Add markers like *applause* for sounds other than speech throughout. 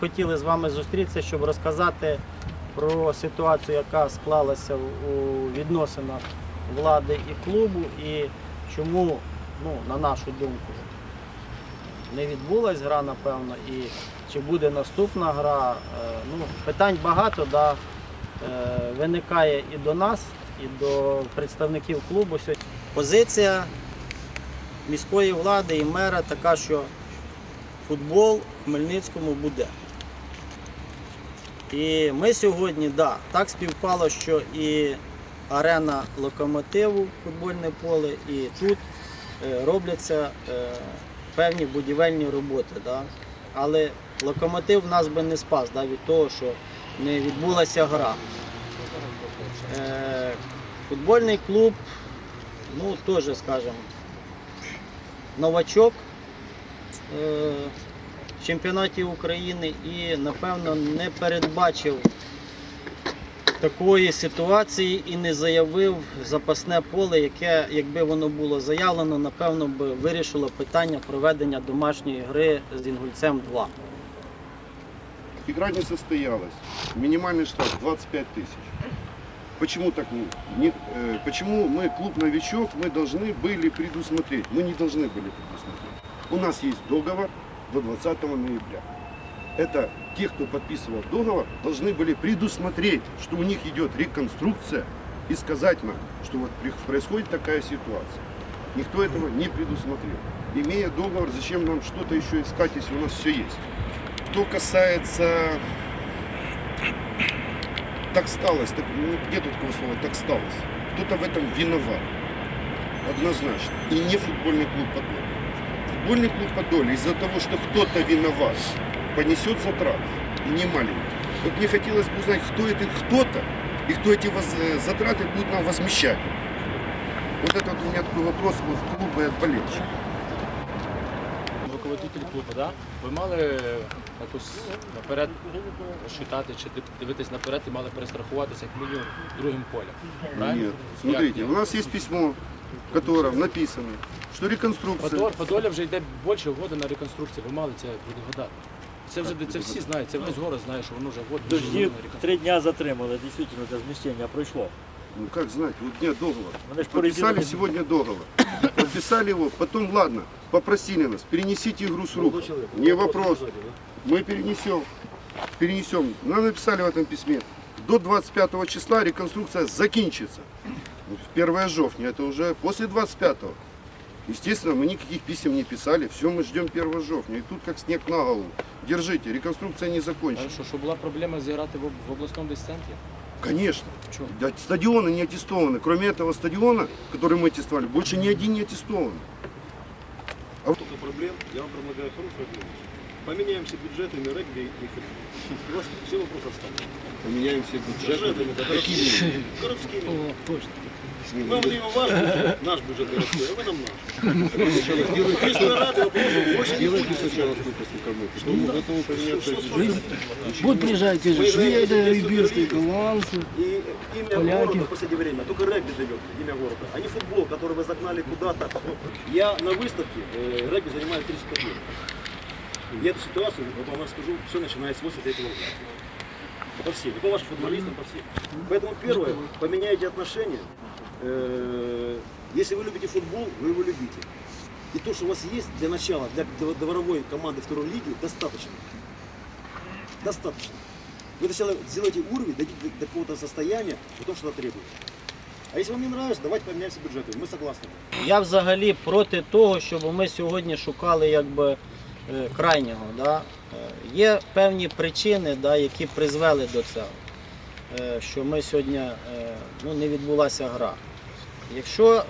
Хотіли з вами зустрітися, щоб розказати про ситуацію, яка склалася у відносинах влади і клубу, і чому, ну, на нашу думку, не відбулась гра, напевно, і чи буде наступна гра. Е, Ну, питань багато, да, е, виникає і до нас, і до представників клубу. Позиція міської влади і мера така, що футбол в Хмельницькому буде. І ми сьогодні, да, так співпало, що і арена локомотиву, футбольне поле, і тут е, робляться е, певні будівельні роботи. Да. Але локомотив нас би не спас да, від того, що не відбулася гра. Е, футбольний клуб, ну теж, скажімо, новачок чемпіонаті України і, напевно, не передбачив такої ситуації і не заявив запасне поле, яке, якби воно було заявлено, напевно, би вирішило питання проведення домашньої гри з Інгульцем 2. Игра не состоялась. Минимальный штраф 25 тысяч. Почему так не, не- э, почему мы клуб новичок, мы должны были предусмотреть? Мы не должны были предусмотреть. У нас есть договор до 20 ноября. Это те, кто подписывал договор, должны были предусмотреть, что у них идет реконструкция и сказать нам, что вот происходит такая ситуация. Никто этого не предусмотрел. Имея договор, зачем нам что-то еще искать, если у нас все есть? Что касается так сталось, так, ну, нет такого слова, так сталось. Кто-то в этом виноват. Однозначно. И не футбольный клуб Подолье. Футбольный клуб Подолье из-за того, что кто-то виноват, понесет затрат. И не маленький. Вот мне хотелось бы узнать, кто это кто-то, и кто эти воз- э, затраты будет нам возмещать. Вот это вот у меня такой вопрос от клуба и от болельщиков. руководитель клубу, да? ви мали якось наперед розчитати чи дивитись наперед і мали перестрахуватися як мінімум другим полем. Правильно? Нет. Смотрите, у нас есть письмо, в котором написано, что реконструкция... Подол- Подоля вже йде більше года на реконструкцію. Ви мали це відгадати. Це вже це всі знають, це весь город знає, що воно вже год Тож три дня затримали, дійсно, це зміщення пройшло. Ну как знать, вот нет договор Надо ж Подписали порезинать. сегодня договор. Подписали его, потом ладно, попросили нас, перенесите игру с рук. Не вопрос. Мы перенесем. Перенесем. Нам написали в этом письме. До 25 числа реконструкция закинчится. Первая жовтня, это уже после 25-го. Естественно, мы никаких писем не писали, все мы ждем 1 жовтня. И тут как снег на голову. Держите, реконструкция не закончена. Хорошо, что была проблема с в в областном дистанте? Конечно. В Стадионы не аттестованы. Кроме этого стадиона, который мы аттестовали, больше ни один не аттестован. А вот только проблем, я вам предлагаю хорошую отмену. Поменяемся бюджетами регби и футбол. *laughs* У вас все вопросы останутся. Поменяемся бюджетами. Городскими. *laughs* Городскими. Нам не ваш бюджет, наш бюджет городской, а вы нам наш. Вопросов больше не будет. сначала столько, сколько мы. Что мы готовы поменяться. Будут приезжать те же шведы, Суперлиги. голландцы. И имя Поляки. города в последнее время, только регби живет, имя города, а не футбол, который вы загнали куда-то. Я на выставке э, регби занимаю 30 лет. И эту ситуацию, вот вам расскажу, все начиная с 83 года. По всем, по вашим футболистам, по всем. Поэтому первое, поменяйте отношения. Э, Если вы любите футбол, вы его любите. И то, что у вас есть для начала, для дворовой команды второй лиги, достаточно. Достаточно. Вы сначала сделаете уровень, дойдите до, до какого-то состояния, потом что-то требуете. А если вам не нравится, давайте поменяемся бюджетом. Мы согласны. Я взагалі проти того, щоб ми сьогодні шукали якби е, крайнього. Да? Е, Є певні причини, да, які призвели до цього, е, що ми сьогодні е, ну, не відбулася гра. Якщо е,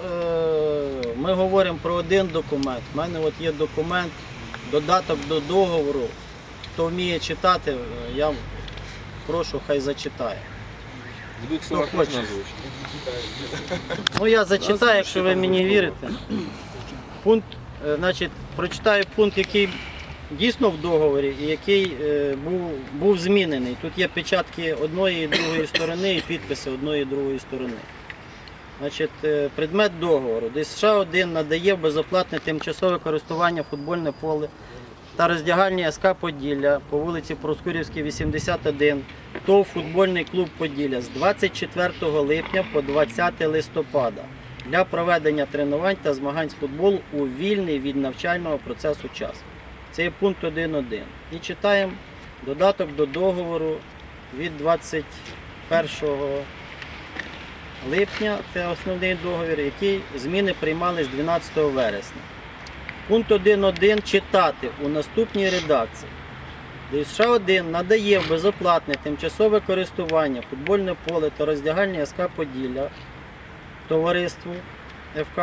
ми говоримо про один документ, в мене от є документ, додаток до договору. Хто вміє читати, е, я прошу, хай зачитає. Хто хоче. Ну я зачитаю, якщо ви мені вірите. Пункт, е, значить, прочитаю пункт, який дійсно в договорі і який е, був, був змінений. Тут є печатки одної і другої сторони і підписи одної і другої сторони. Значить, е, предмет договору. ДСШ 1 надає в безоплатне тимчасове користування футбольне поле та роздягальні СК Поділля по вулиці Проскурівській, 81, ТОВ футбольний клуб Поділля з 24 липня по 20 листопада для проведення тренувань та змагань з футболу у вільний від навчального процесу час. Це є пункт 1.1. І читаємо додаток до договору від 21 липня, це основний договір, який зміни приймали з 12 вересня. Пункт 1.1 читати у наступній редакції. ДСШ 1 надає в безоплатне тимчасове користування футбольне поле та роздягальні СК Поділля товариству ФК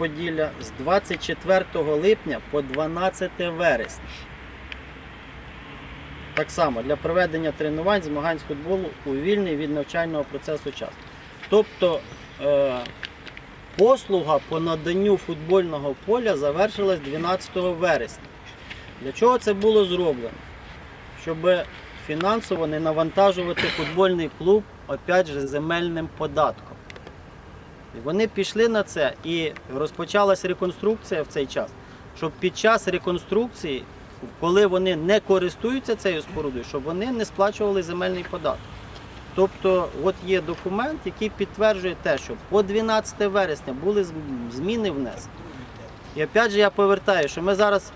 Поділля з 24 липня по 12 вересня. Так само для проведення тренувань, змагань з футболу у вільний від навчального процесу час. Тобто е, послуга по наданню футбольного поля завершилась 12 вересня. Для чого це було зроблено? Щоб фінансово не навантажувати футбольний клуб опять же земельним податком. Вони пішли на це і розпочалась реконструкція в цей час, щоб під час реконструкції, коли вони не користуються цією спорудою, щоб вони не сплачували земельний податок. Тобто, от є документ, який підтверджує те, що по 12 вересня були зміни внесені. І опять же я повертаю, що ми зараз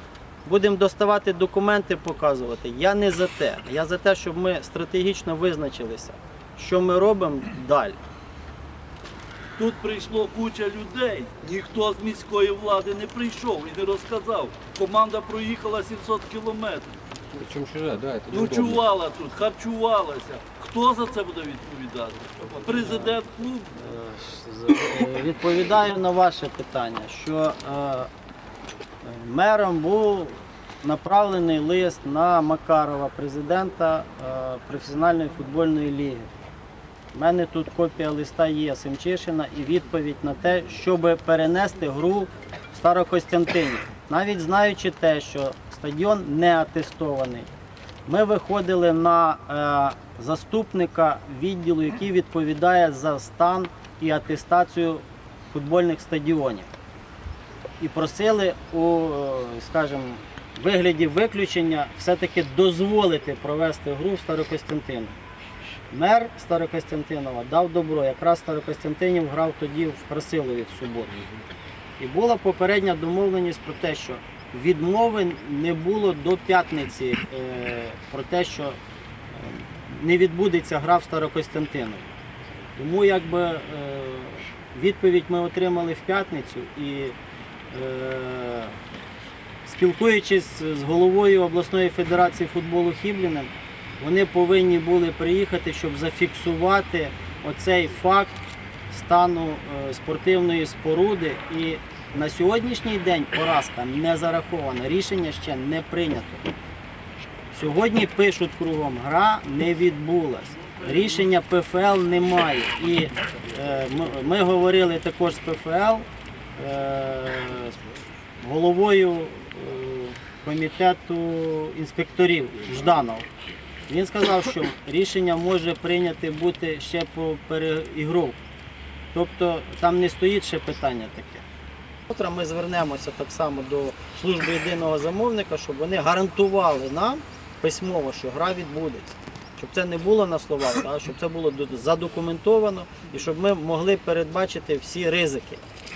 будемо доставати документи, показувати. Я не за те. Я за те, щоб ми стратегічно визначилися, що ми робимо далі. Тут прийшло куча людей, ніхто з міської влади не прийшов і не розказав. Команда проїхала 700 кілометрів. Причому чуже, да, це неудобно. Ночувала тут, харчувалася. Хто за це буде відповідати? Президент клубу? Е, Відповідаю на ваше питання, що е, мером був направлений лист на Макарова, президента е, професіональної футбольної ліги. У мене тут копія листа є Семчишина і відповідь на те, щоб перенести гру в Старокостянтинів. Навіть знаючи те, що стадіон не атестований, ми виходили на е, заступника відділу, який відповідає за стан і атестацію футбольних стадіонів. І просили у, е, скажімо, вигляді виключення все-таки дозволити провести гру в Старокостянтину. Мер Старокостянтинова дав добро. Якраз Старокостянтинів грав тоді в Красилові в суботу. І була попередня домовленість про те, що відмови не було до п'ятниці е, про те, що е, не відбудеться гра в Старокостянтинові. Тому якби е, відповідь ми отримали в п'ятницю і спілкуючись з головою обласної федерації футболу Хібліним, вони повинні були приїхати, щоб зафіксувати оцей факт стану е, спортивної споруди. І на сьогоднішній день поразка не зарахована, рішення ще не прийнято. Сьогодні пишуть кругом, гра не відбулась. Рішення ПФЛ немає. І е, ми, говорили також з ПФЛ, е, головою е, комітету інспекторів Жданов. Він сказав, що рішення може прийняти бути ще по переігровку. Тобто там не стоїть ще питання таке. Завтра ми звернемося так само до служби єдиного замовника, щоб вони гарантували нам письмово, що гра відбудеться. Щоб це не було на словах, а щоб це було задокументовано і щоб ми могли передбачити всі ризики.